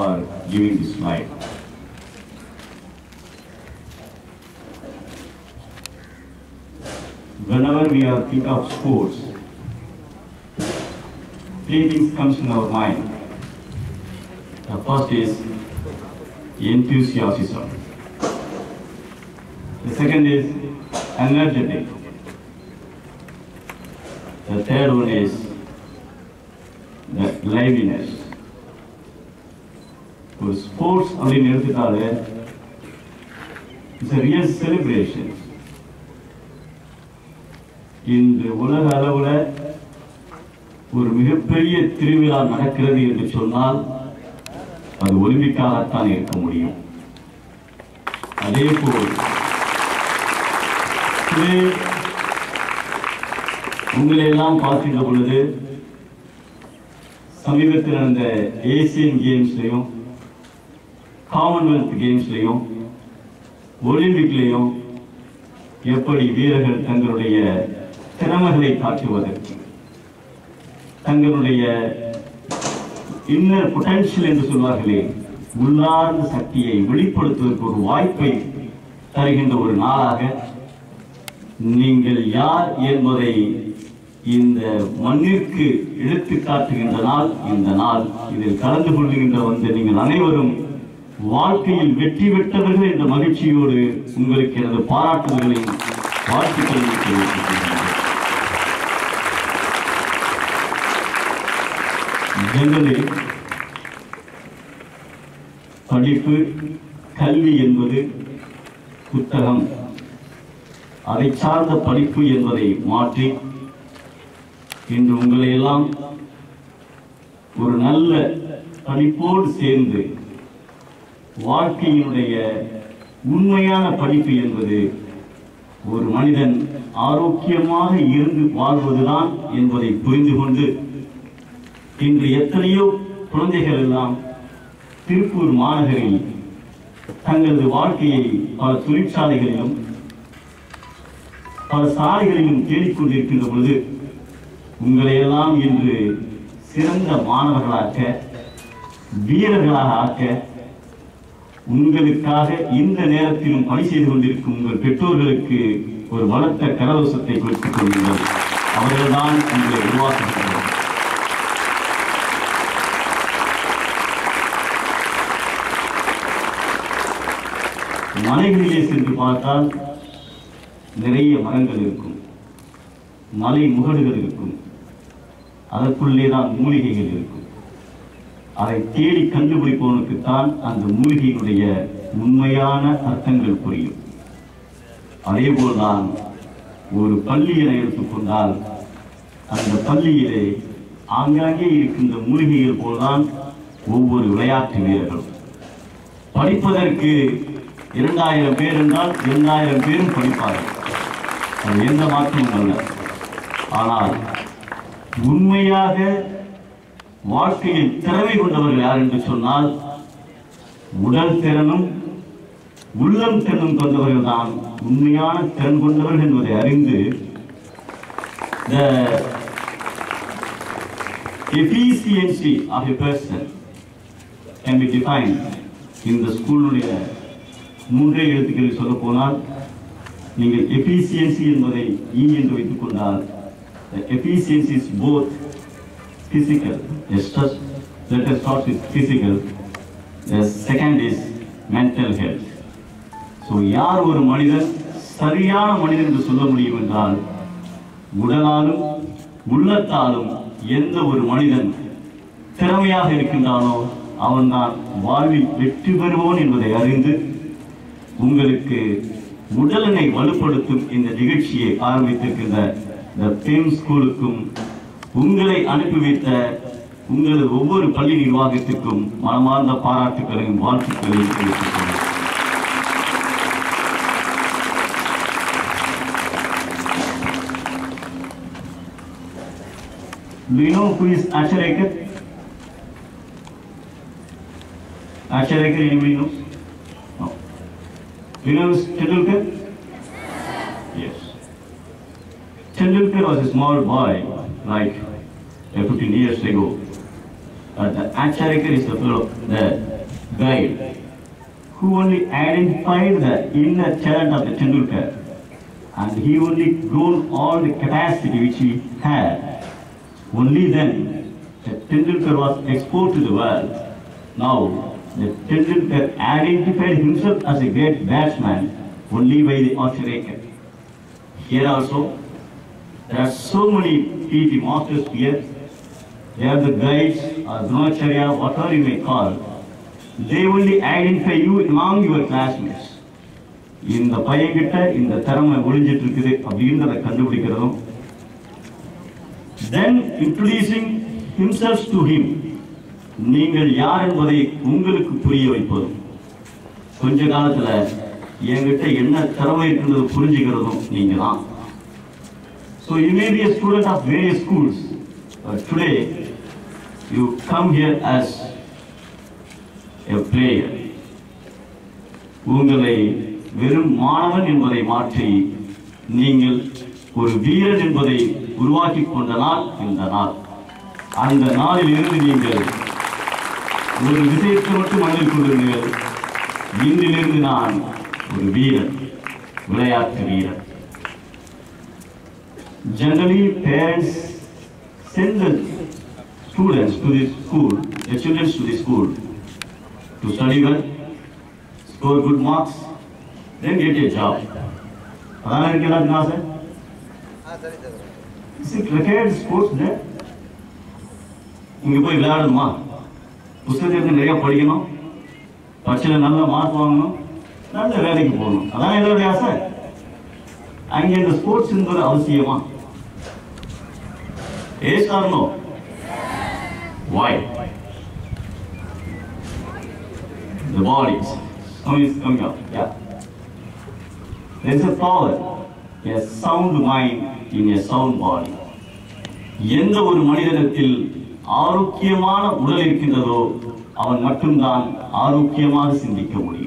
for giving this slide. Whenever we are think of sports, three things comes in our mind. The first is enthusiasm. The second is energetic. The third one is the liveliness. ஒரு sports அப்படின்னு எடுத்துட்டாலே it's real celebration இன்று உலக அளவில் ஒரு மிகப்பெரிய திருவிழா நடக்கிறது என்று சொன்னால் அது ஒலிம்பிக்காகத்தான் இருக்க முடியும் அதே போல் உங்களையெல்லாம் உங்களை எல்லாம் பார்க்கின்ற பொழுது சமீபத்தில் நடந்த ஏசியன் கேம்ஸ்லையும் காமன்வெல்த் கேம்ஸ்லையும் ஒலிம்பிக்லையும் எப்படி வீரர்கள் தங்களுடைய திறமைகளை காட்டுவதற்கு தங்களுடைய இன்னர் பொட்டன்ஷியல் என்று சொல்வார்களே உள்ளார்ந்த சக்தியை வெளிப்படுத்துவதற்கு ஒரு வாய்ப்பை தருகின்ற ஒரு நாளாக நீங்கள் யார் என்பதை இந்த மண்ணிற்கு எடுத்து காட்டுகின்ற நாள் இந்த நாள் இதில் கலந்து கொள்கின்ற வந்த நீங்கள் அனைவரும் வாழ்க்கையில் வெற்றி பெற்றவர்கள் என்ற மகிழ்ச்சியோடு உங்களுக்கு எனது பாராட்டுதல்களையும் வாழ்த்துக்களையும் தெரிவித்துக் ஜெனரலி படிப்பு கல்வி என்பது புத்தகம். அதை சார்ந்த படிப்பு என்பதை மாற்றி இன்று உங்களை எல்லாம் ஒரு நல்ல படிப்போடு சேர்ந்து வாழ்க்கையினுடைய உண்மையான படிப்பு என்பது ஒரு மனிதன் ஆரோக்கியமாக இருந்து வாழ்வதுதான் என்பதை புரிந்து கொண்டு இன்று எத்தனையோ குழந்தைகள் எல்லாம் திருப்பூர் மாநகரில் தங்களது வாழ்க்கையை பல தொழிற்சாலைகளிலும் பல சாலைகளிலும் தேடிக்கொண்டிருக்கின்ற பொழுது உங்களை எல்லாம் இன்று சிறந்த மாணவர்களாக்க வீரர்களாக ஆக்க உங்களுக்காக இந்த நேரத்திலும் பணி செய்து கொண்டிருக்கும் உங்கள் பெற்றோர்களுக்கு ஒரு வளர்த்த கரவசத்தை கொடுத்துக் கொள்ளுங்கள். அவர்கள்தான் உங்களை உருவாக்குகின்றனர். மலைகளிலே சென்று பார்த்தால் நிறைய மரங்கள் இருக்கும். மலை முகடுகள் இருக்கும். அதற்குள்ளே தான் மூலிகைகள் இருக்கும். அதை தேடி கண்டுபிடிப்பவனுக்குத்தான் அந்த மூலிகையினுடைய உண்மையான அர்த்தங்கள் புரியும். அதே போல்தான் ஒரு பள்ளியினை எடுத்துக்கொண்டால் அந்த பள்ளியிலே ஆங்காங்கே இருக்கின்ற மூலிகைகள் போல்தான் ஒவ்வொரு விளையாட்டு வீரர்களும். படிப்பதற்கு இரண்டாயிரம் பேர் என்றால் இரண்டாயிரம் பேரும் படிப்பார்கள். அது எந்த மாற்றமும் அல்ல. ஆனால் உண்மையாக வாழ்க்கையில் திறமை கொண்டவர்கள் யார் என்று சொன்னால் உடல் திறனும் உள்ளம் திறனும் கொண்டவர்கள் தான். உண்மையான திறன் கொண்டவர்கள் என்பதை அறிந்து the efficiency of a person can be defined இந்த ஸ்கூலுடைய மூன்றே எழுத்துக்களில் சொல்ல போனால் நீங்கள் எஃபிசியன்சி என்பதை இ என்று வைத்துக் கொண்டால் efficiency is both physical yes first let us start with physical the second is mental health. So யார் ஒரு மனிதன் சரியான மனிதன் என்று சொல்ல முடியும் என்றால் உடலாலும் உள்ளத்தாலும் எந்த ஒரு மனிதன் திறமையாக இருக்கின்றானோ அவன்தான் வாழ்வில் வெற்றி பெறுவோன் என்பதை அறிந்து உங்களுக்கு உடலினை வலுப்படுத்தும் இந்த நிகழ்ச்சியை ஆரம்பித்திருக்கின்ற இந்த பெம் ஸ்கூலுக்கும் உங்களை அனுப்பி வைத்த உங்களது ஒவ்வொரு பள்ளி நிர்வாகத்திற்கும் மனமார்ந்த பாராட்டுகளையும் வாழ்த்துக்களையும் தெரிவித்துக் கொள்கிறேன். Do you know who is Asher Ekar? Asher Ekar, anybody knows? No. Do you know who's Tendulkar? Yes. Tendulkar was a small boy, like uh, 15 years ago. But the Acharya is the the guide, who only identified the inner talent of the Tendulkar. And he only grown all the capacity which he had. Only then the Tendulkar was exposed to the world. Now, the Tendulkar identified himself as a great batsman only by the Acharya. Here also, There are so many PG masters here. They are the guides, or Dronacharya, whatever you may call. They only identify you among your classmates. இந்த பையன்கிட்ட இந்த திறமை ஒழிஞ்சிட்டு இருக்குது அப்படின்றத கண்டுபிடிக்கிறதும் then introducing himself to him நீங்கள் யார் என்பதை உங்களுக்கு புரிய வைப்பதும் கொஞ்ச காலத்தில் என்கிட்ட என்ன திறமை இருக்கின்றது புரிஞ்சுக்கிறதும் நீங்கள் தான் So you may be a student of various schools, but today you come here as a player. உங்களை வெறும் மாணவன் என்பதை மாற்றி நீங்கள் ஒரு வீரன் என்பதை உருவாக்கி கொண்ட நாள் இந்த நாள். அந்த நாளில் இருந்து நீங்கள் ஒரு விஷயத்தை மட்டும் மனதில் கொள்ளுங்கள் இன்றிலிருந்து நான் ஒரு வீரன் விளையாட்டு வீரன். Generally, parents send the students to the school, the children to the school, to study well, score good marks, then get a job. அதான் இருக்கு எல்லாத்துக்கும் ஆசை Is it required sports there? இங்க போய் விளையாடணுமா புத்தகத்தை நிறைய படிக்கணும் பரீட்சையில் நல்ல மார்க் வாங்கணும் நல்ல வேலைக்கு போகணும் அதான் என்னுடைய ஆசை அங்கே இந்த ஸ்போர்ட்ஸ் என்பது அவசியமா ஏ or why Why? The body Some is coming up. Yeah. There's a power, a sound mind in a sound body. எந்த ஒரு மனிதனத்தில் ஆரோக்கியமான உடல் இருக்கின்றதோ அவன் மட்டும்தான் ஆரோக்கியமாக சிந்திக்க முடியும்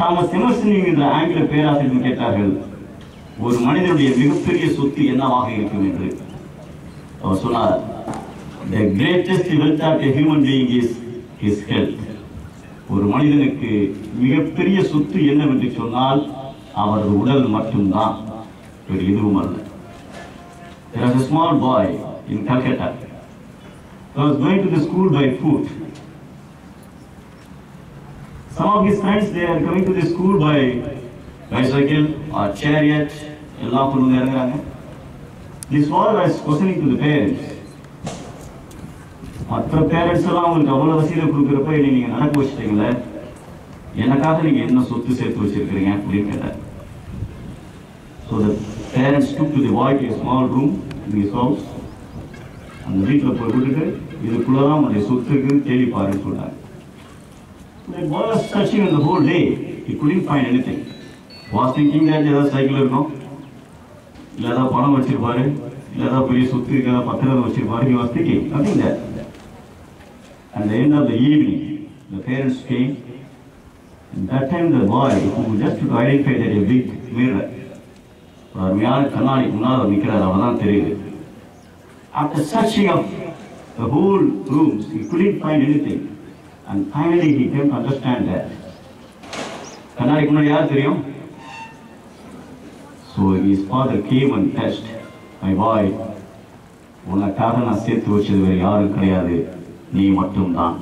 தாமஸ் எமர்சன் என்கிற ஆங்கில பேராசிரியர் கேட்டார்கள் ஒரு மனிதனுடைய மிகப்பெரிய சொத்து என்னவாக இருக்கும் என்று அவர் சொன்னார் the greatest wealth of a human being is his health ஒரு மனிதனுக்கு மிகப்பெரிய சொத்து என்னவென்று சொன்னால் அவரது உடல் மட்டும்தான் வேறு எதுவும் அல்ல There was a small boy in Calcutta. He was going to the school by foot. Some of his friends, they are coming to the school by bicycle or chariot. எல்லாம் கொண்டு இறங்குறாங்க. This boy was questioning to the parents. மற்ற parents எல்லாம் உங்களுக்கு அவ்வளவு வசதியை கொடுக்குறப்ப என்னை நீங்க நடக்க வச்சுட்டீங்களே? எனக்காக நீங்க என்ன சொத்து சேர்த்து வச்சிருக்கிறீங்க? அப்படின்னு கேட்டார். So the parents took to the boy to a small room in his அந்த வீட்டில் போய் விட்டுட்டு இதுக்குள்ளதான் உன்னுடைய சொத்து இருக்குன்னு தேடி பாருன்னு சொன்னாங்க The boy was searching the whole day. He couldn't find anything. Was thinking that ஏதாவது சைக்கிள் இருக்கும் இல்லை ஏதாவது பணம் வச்சிருப்பாரு இல்லை ஏதாவது பெரிய சொத்து இருக்கு ஏதாவது பத்திரம் வச்சிருப்பாரு he was thinking nothing there. At the end of the evening, the parents came. And that time the boy who just to identify that a big mirror, ஒரு அருமையான கண்ணாடி முன்னால் அவர் நிற்கிறார் அவர் தான் தெரியுது After searching of the whole rooms, he couldn't find anything. And finally he came to understand that கண்ணாடிக்கு முன்னாடி யார் தெரியும்? So his father came and test my boy உனக்காக நான் சேர்த்து வச்சது வேறு யாரும் கிடையாது. நீ மட்டும்தான்.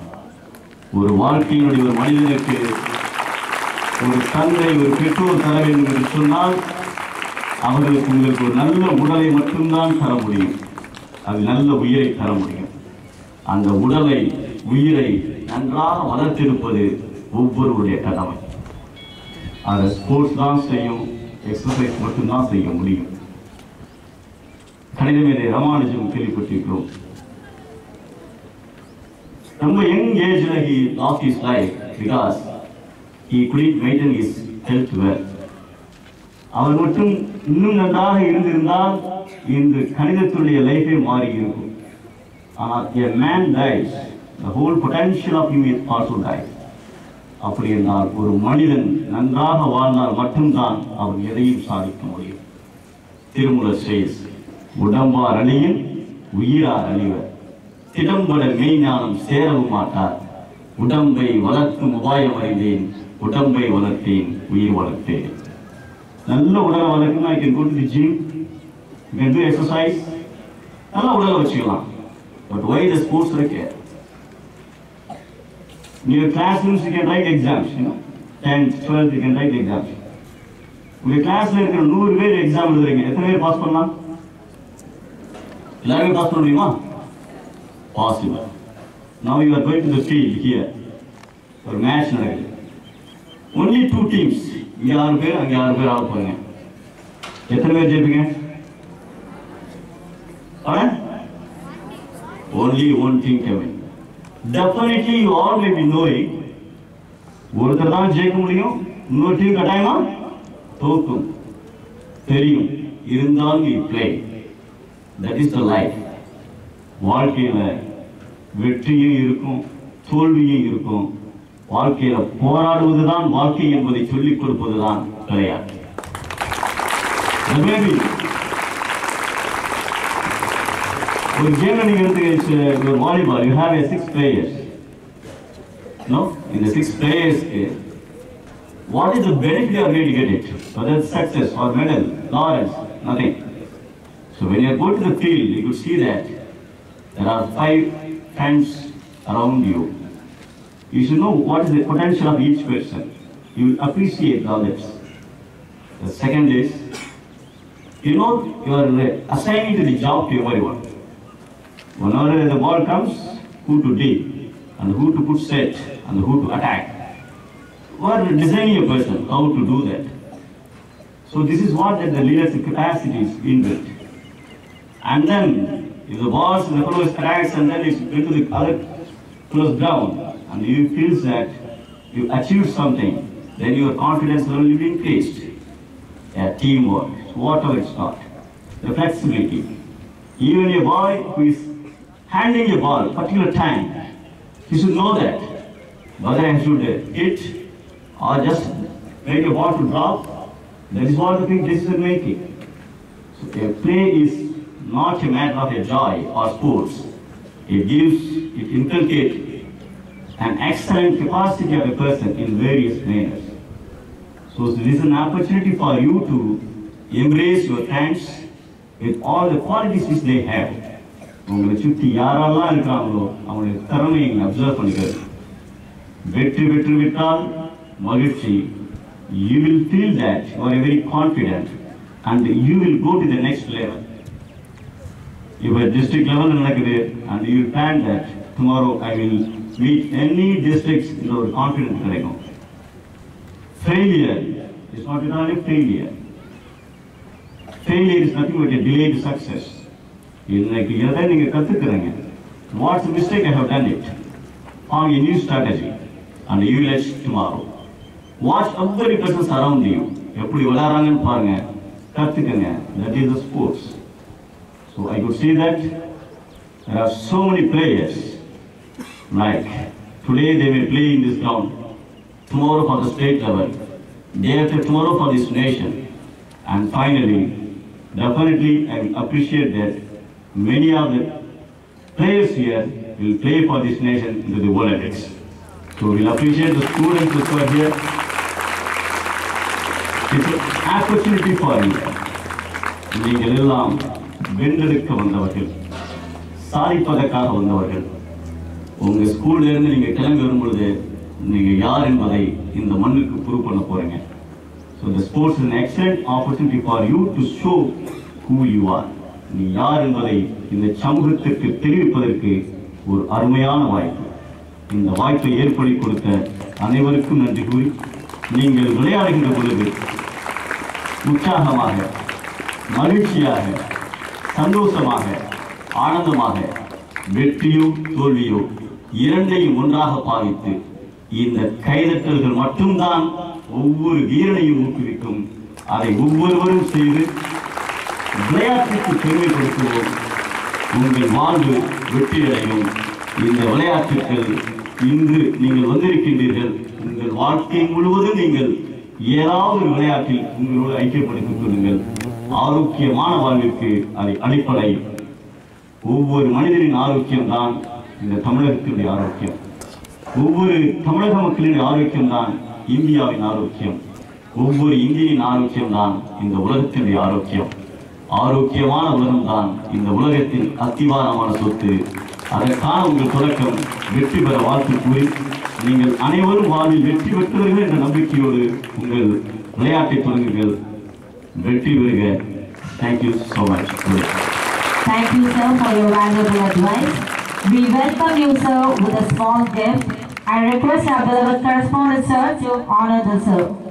ஒரு வாழ்க்கையினுடைய ஒரு மனிதனுக்கு ஒரு தந்தை ஒரு பெற்றோர் தர வேண்டும் என்று சொன்னால் அவர்களுக்கு உங்களுக்கு ஒரு நல்ல உடலை மட்டும்தான் தர முடியும். அது நல்ல உயிரை தர முடியும். அந்த உடலை உயிரை நன்றாக வளர்த்திருப்பது ஒவ்வொருவருடைய கடமை அதை ஸ்போர்ட்ஸ் தான் செய்யும் எக்ஸசைஸ் மட்டும்தான் செய்ய முடியும். கணிதமேதை ராமானுஜம் கேள்விப்பட்டிருக்கிறோம். ரொம்ப யங் ஏஜ்ல he lost his life because he couldn't maintain his health well அவர் மட்டும் இன்னும் நன்றாக இருந்திருந்தால் இந்த கணிதத்துடைய லைஃபே மாறி இருக்கும் ஆனால் a man life the whole potential of him is also அப்படி என்றால் ஒரு மனிதன் நன்றாக வாழ்ந்தால் மட்டும்தான் அவன் எதையும் சாதிக்க முடியும். திருமுல சேஸ் உடம்பார் அணியின் உயிரார் அணிவர். திடம்பட மெய்ஞானம் சேரவும் மாட்டார். உடம்பை வளர்க்கும் உபாயம் அறிந்தேன் உடம்பை வளர்த்தேன் உயிர் வளர்த்தேன். நல்ல உடலை வளர்க்கணும் I can go to the gym can exercise நல்ல உடலை வச்சுக்கலாம். பட் ஒய் த ஸ்போர்ட்ஸ் இருக்கு? Your classrooms you can write exams you know. 10th 12th you can write exams. உங்க கிளாஸ்ல இருக்கிற நூறு பேர் எக்ஸாம் எழுதுறீங்க. எத்தனை பேர் பாஸ் பண்ணலாம்? எல்லாருமே பாஸ் பண்ண முடியுமா? Possible now you are going to the field here ஒரு மேட்ச் நடக்குது. ஒன்லி டூ டீம்ஸ் இங்க ஆறு பேர் அங்க ஆறு பேர் ஆட போறீங்க. எத்தனை பேர் ஜெயிப்பீங்க? only one team can definitely you you all ஒருத்தர் தான் ஜெயிக்க முடியும் இன்னொரு டீம் கட்டாயமா? தோக்கும். தெரியும். இருந்தாலும் you play that is the life வாழ்க்கையில வெற்றியும் இருக்கும் தோல்வியும் இருக்கும். வாழ்க்கையில போராடுவதுதான் வாழ்க்கை என்பதை சொல்லிக் கொடுப்பதுதான் In Germany, it's, uh, your volleyball, you have a six players. No? In the six players, uh, what is the benefit you are going to get it? Whether it's success or medal, laurels, nothing. So when you go to the field, you could see that there are five hands around you. You should know what is the potential of each person. You will appreciate the others. The second is, you know, you are uh, assigned to the job to everyone. Whenever the ball comes, who to deal, and who to put set, and who to attack. Or designing a person, how to do that. So this is what that the leadership capacity is inbuilt. And then, if the boss, the fellow is attacks, and then it's into the other close ground, and you feel that you achieved something, then your confidence will be increased. Yeah, teamwork, whatever it's not. The flexibility. Even a boy who is handling a ball particular time, he should know that whether I should hit or just make a ball to drop. That is what the big decision making. So a play is not a matter of a joy or sports. It gives, it inculcates an excellent capacity of a person in various manners. So this is an opportunity for you to embrace your friends with all the qualities which they have. உங்களை சுற்றி யாரெல்லாம் இருக்கிறாங்களோ அவங்களுடைய திறமையை நீங்கள் observe பண்ணிக்கிறது. வெற்றி பெற்று விட்டால் மகிழ்ச்சி you will feel that you are very confident and you will go to the next level இப்போ டிஸ்ட்ரிக்ட் லெவலில் நடக்குது and you plan that tomorrow I will meet any districts இந்த ஒரு கான்ஃபிடென்ட் கிடைக்கும். Failure is not it all failure failure is nothing but delayed success இன்னைக்கு எதை நீங்க கத்துக்கிறீங்க what's mistake I have done it form a new strategy and you let's tomorrow watch every persons around you எப்படி விளையாடுறாங்கன்னு பாருங்க கத்துக்கங்க that is the sports so I could see that there are so many players like today they may play in this ground tomorrow for the state level day after tomorrow for this nation and finally definitely I will appreciate that many of the players here will play for this nation into the Olympics. So we'll appreciate the students who are here. It's an opportunity for you. நீங்கள் எல்லாம் வென்றெடுக்க வந்தவர்கள் சாதிப்பதற்காக வந்தவர்கள் உங்க ஸ்கூல்ல இருந்து நீங்க கிளம்பி வரும்பொழுது நீங்க யார் என்பதை இந்த மண்ணுக்கு ப்ரூவ் பண்ண போறீங்க ஸோ இந்த sports is an excellent opportunity for you to show who you are நீ யார் என்பதை இந்த சமூகத்திற்கு தெரிவிப்பதற்கு ஒரு அருமையான வாய்ப்பு. இந்த வாய்ப்பை ஏற்படுத்தி கொடுத்த அனைவருக்கும் நன்றி கூறி நீங்கள் விளையாடுகின்ற பொழுது உற்சாகமாக மகிழ்ச்சியாக சந்தோஷமாக ஆனந்தமாக வெற்றியோ தோல்வியோ இரண்டையும் ஒன்றாக பாவித்து இந்த கைதட்டல்கள் மட்டும்தான் ஒவ்வொரு வீரனையும் ஊக்குவிக்கும். அதை ஒவ்வொருவரும் செய்து விளையாட்டுக்கு பெருமை கொடுக்குவோம். உங்கள் வாழ்வு வெற்றியடையும். இந்த விளையாட்டுகள் இன்று நீங்கள் வந்திருக்கின்றீர்கள். உங்கள் வாழ்க்கை முழுவதும் நீங்கள் ஏதாவது ஒரு விளையாட்டில் உங்களோடு ஐக்கியப்படுத்திக் கொள்ளுங்கள். ஆரோக்கியமான வாழ்விற்கு அதை அடிப்படை. ஒவ்வொரு மனிதனின் ஆரோக்கியம் தான் இந்த தமிழகத்தினுடைய ஆரோக்கியம். ஒவ்வொரு தமிழக மக்களின் ஆரோக்கியம் தான் இந்தியாவின் ஆரோக்கியம். ஒவ்வொரு இந்தியனின் ஆரோக்கியம் தான் இந்த உலகத்தினுடைய ஆரோக்கியம். ஆரோக்கியமான உலகம் தான் இந்த உலகத்தின் அத்திவாரமான சொத்து அதற்கான உங்கள் தொடக்கம் வெற்றி பெற வாழ்த்து கூறி நீங்கள் அனைவரும் வாழ்வில் வெற்றி பெற்றவர்கள் என்ற நம்பிக்கையோடு உங்கள் விளையாட்டை தொடங்குங்கள் வெற்றி பெறுக thank you so much thank you sir for your valuable advice advice. We welcome you, sir, with a small gift. I request our beloved correspondent, sir, to honor the sir.